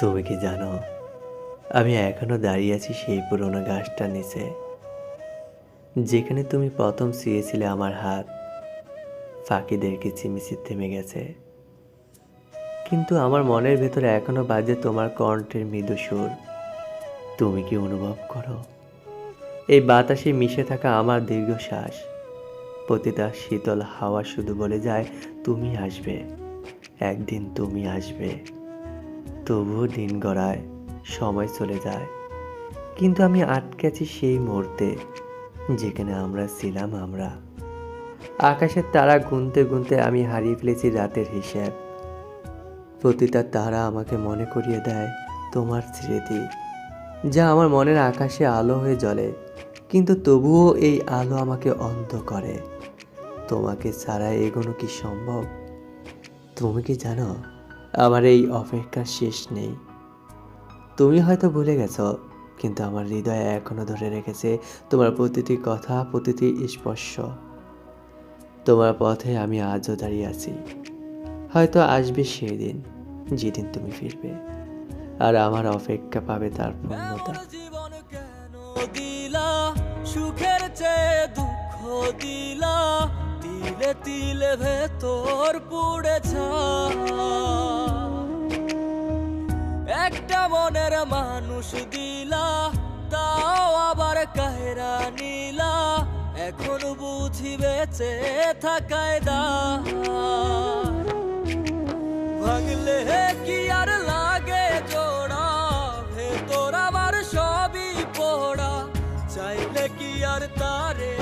তুমি কি জানো? আমি এখনও দাঁড়িয়ে আছি সেই পুরোনো গাছটার নিচে, যেখানে তুমি প্রথম শুয়েছিলে আমার হাত। ফাঁকিদের কিচিমিচি থেমে গেছে। কিন্তু আমার মনের ভেতরে এখনও বাজে তোমার কণ্ঠের মৃদু সুর। তুমি কি অনুভব করো? এই বাতাসে মিশে থাকা আমার দীর্ঘশ্বাস প্রতিটা শীতল হাওয়া শুধু বলে যায়, তুমি আসবে। একদিন তুমি আসবে। তবুও দিন গড়ায়, সময় চলে যায়। কিন্তু আমি আটকে আছি সেই মুহূর্তে, যেখানে আমরা ছিলাম আমরা। আকাশের তারা গুনতে গুনতে আমি হারিয়ে ফেলেছি রাতের হিসেব। প্রতিটা তারা আমাকে মনে করিয়ে দেয় তোমার স্মৃতি, যা আমার মনের আকাশে আলো হয়ে জ্বলে। কিন্তু তবুও এই আলো আমাকে অন্ধ করে। তোমাকে ছাড়া এগোনো কি সম্ভব? তুমি কি জানো? আমার এই অপেক্ষার শেষ নেই। তুমি হয়তো ভুলে গেছো, কিন্তু আমার হৃদয় এখনও ধরে রেখেছে তোমার প্রতিটি কথা, প্রতিটি স্পর্শ। তোমার পথে আমি আজও দাঁড়িয়ে আছি। হয়তো আসবে সেই দিন যেদিন তুমি ফিরবে। আর আমার অপেক্ষা পাবে তার পূর্ণতা। সুখের চেয়ে দুঃখ দিলা? তিলে তিলে ভেতর পুড়েছ একটা মনের মানুষ দিলা, তাও আবার কাহেরা নিলা। এখন বুঝি বেঁচে থাকায় দা। ভাঙলে কি আর লাগে জোড়া, ভেতর আবার সবই পড়া। চাইলে কি আর তারে